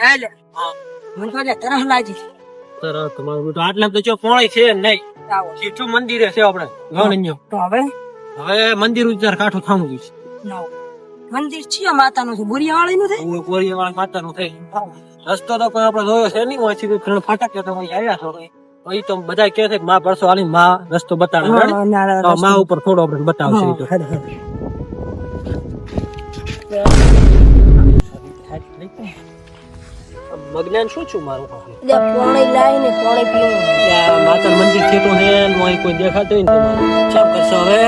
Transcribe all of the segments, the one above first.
મને તો તરફ લાગી. તરત તમારું તો આટલા તો જો પોણી છે નહીં. સીઠું મંદિરે છે આપણે. ગણ્યો તો હવે? હવે મંદિર ઉતાર કાઠું થાવું છે. મંદિર છે માતાનું છે. બોરિયાવાળી નું છે હું માતાનું થઈ રસ્તો તો કોઈ આપણે જોયો છે નહીં. ત્રણ ફાટક કે અહીં આવ્યા છો એ તો બધા કહે છે કે માં પરસો આલી માં રસ્તો બતાવે તો માં ઉપર થોડો આપણે બતાવશે તો. હેડ, હેડ. મગનાન શું છું મારું એટલે પોણી લાઈને પોણી પીવું. આ માતા મંદિર ખેતો હે મોય કોઈ દેખાતું ને તો કરશો હવે?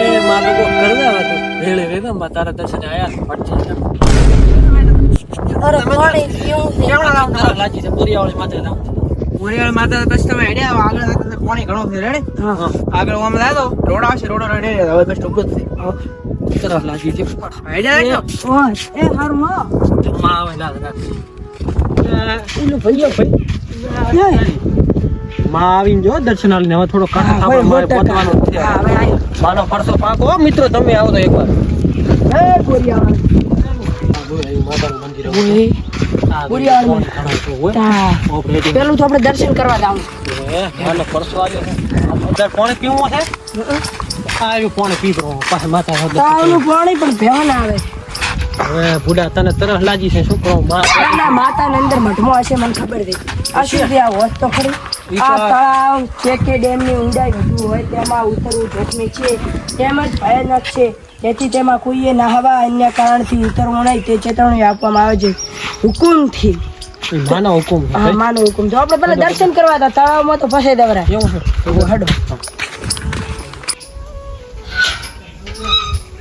એ માતા કો કરવા હવે તો રેડે રેડે માં તારા દર્શન આયા પડશે અરે પોણી પીવું છે. કેવડા નામ તારા લાજી છે? બોરિયાવાળી માતા નામ ઓરિયાળ માતા બસ તમે હેડ્યા આગળ આગળ પાણી ઘણો છે રેડે આગળ ઓમ લાદો રોડ આવશે રોડ રેડે હવે બસ ટૂંક જ છે. તરફ લાગી છે હેડ્યા રાખજો ઓય, એ હારું માં માં આવે લાગ લાગ ભાઈઓ ભાઈ માં આવીને જો દર્શન આલીને હવે થોડો હા, થાંભલો મારે ટકા. છે. માનો પરસો પાકો મિત્રો તમે આવો તો એકવાર. એ. ઓપરેટિંગ પેલું તો આપણે દર્શન કરવા જાવું પરસો આવ્યો પાણી પીવું છે આવ્યું પાણી પીધો? પાછા માથા તાવનું પાણી પણ ભેવા આવે. હવે બુડા તને તરસ લાગી છે શું કહું? માતા ના માતાના અંદર મઠમાં હશે મને ખબર છે. આ શું આ હોત તો ખરી? આ તળાવ ચેકે ડેમની ઊંડાઈ વધુ હોય તેમાં ઉતરવું જોખમી છે. તેમજ ભયાનક છે. તેથી તેમાં કોઈએ નાહવા અન્ય કારણથી ઉતરવું નહીં તે ચેતવણી આપવામાં આવે છે. હુકુમથી. માનો હુકુમ હા માનો હુકુમ જો આપણે પેલા દર્શન કરવા હતા તળાવમાં તો ફસાઈ દેવરા એવું છે. હડો.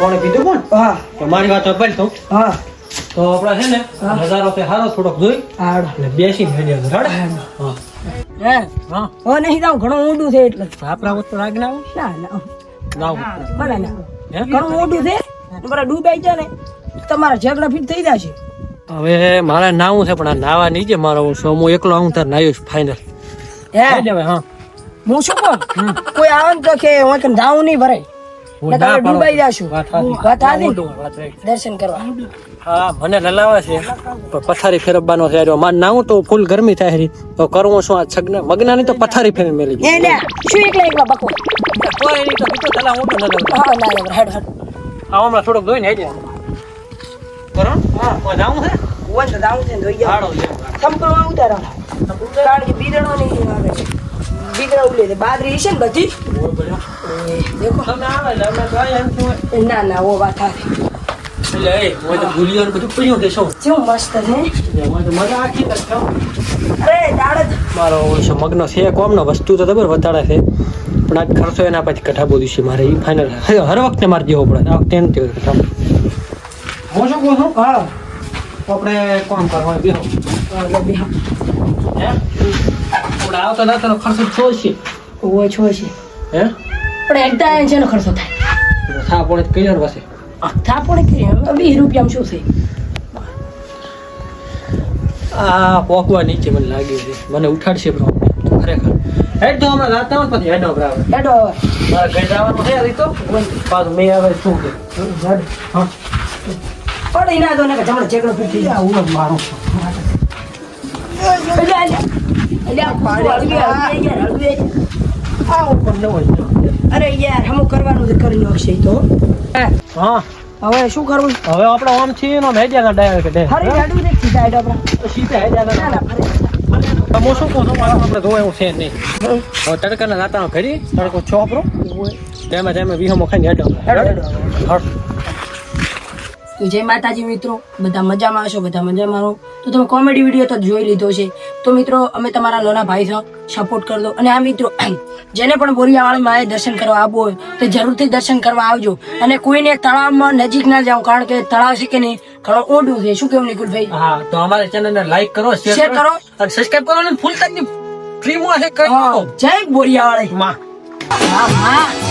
કોણે કીધું કોણ? હા. તો મારી વાત સાંભળ તો. હા. તો આપણે છે ને નજારો તે હારો થોડોક જોઈ હાડો અને બેસીને હેડ્યા રડ હા. એ હા. ઓ નહીં જાવ ઘણું ઊંડું છે એટલે. આપણા વસ્તુ રાગ ના ના ના. ના બરાબર ના? ઘણું મોટું છે. બરાબર ડૂબાઈ જાય ને તમારા ઝઘડા ફીટ થઈ જશે. હવે મારે નાવું છે પણ આ નાવા નીચે મારો સો હું એકલો આવું તાર નાયું ફાઇનલ હે? હા. હું શું કોઈ આવે તો કે હું જાઉં નહીં ભરાય. હું ડૂબાઈ જાશો. દર્શન કરવા. હા મને લલાવે છે. પથારી ફેરવવાનો છે. મારે નાવું તો ફૂલ ગરમી થાય રી તો કરવું શું આ છગના? મગનાની તો પથારી ફેરવી મેલી એ લે શું એકલા એકલા બકો? કોઈ નહીં તો કીધું તલા ઊંડું ન લઉં. હા ના ના હેડ હેડ. આ હમણાં થોડોક જોઈને હેડે. કરો હા. કોઈ જાવું છે? ઓન તો જાઉં છે ધોઈ જોઈ હાડો લે. સંપર્કમાં ઉતારો. કારણ કે બીજણો નહીં આવે. ઉલે છે. બાદરી છે ને બધી? દેખો આવે એમ થયું ના ના ઓ વાત છે? ઓળશો મગનો છે કોમનો વસ્તુ તો જબર વધારે છે. પણ આજ ખર્ચો એના પછી કઠાબો દિવસે મારે એ ફાઇનલ હર વખતે મારે જેવો પડે આ વખતે નથી કઢાબો હું શું કહું છું? હા. તો આપણે કોમ કરવાનું? બેહો. હા બે હે? આપણે આવતા દાતાનો ખર્ચો છો છે. ઓ છો. છે હે? પણ એકદા છે જેનો ખર્ચો થાય. થા પડે પાસે થા થાપણ કે વીસ રૂપિયામાં શું છે આ પોકવા નીચે મને લાગ્યું છે. મને ઉઠાડશે બ્રો ખરેખર. હેડ તો હમણાં રાત પછી હેડો બરાબર હેડો મારા ઘરે જવાનું છે આ તો. પાછું મેં આવે શું કે? હેડ. હા. પડે ના દો ને કે જમણે ચેકડો ફીટ થઈ જાય આવું એટલે એટલે એટલે આ પણ ન હોય. અરે યાર હમું કરવાનું છે કરી નાખશે તો. હે, હવે શું કરવું? હવે આપણે આમ છીએ ને ડાયરેક્ટ સીધા હેડ આપણા સીધા ના ના ફરી હું શું કહું છું? મારા આપણે જોવા એવું છે નહીં. તડકાના નાતાનો ઘરી તડકો છો આપણો તેમાં તેમાં વિહમો ખાઈને હેડો. હેડો, હેડો. તો જય માતાજી મિત્રો બધા મજામાં હશો બધા મજામાં રહો. તો તમે કોમેડી વીડિયો તો જોઈ લીધો છે. તો મિત્રો અમે તમારા લોના ભાઈ છો સપોર્ટ કરી દો. અને આ મિત્રો જેને પણ બોરિયાવાળી માએ દર્શન કરવા આવવું હોય તો જરૂરથી દર્શન કરવા આવજો. અને કોઈને તળાવમાં નજીક ના જાઓ કારણ કે તળાવ છે કે નહીં ઘણો ઊંડું છે. શું કેવું નિકુલભાઈ હા તો અમારે ચેનલને લાઈક કરો શેર કરો. અને સબસ્ક્રાઇબ કરો ને ફૂલ તક ફ્રીમાં છે કરો જય બોરિયાવાળા. માં. હા હા.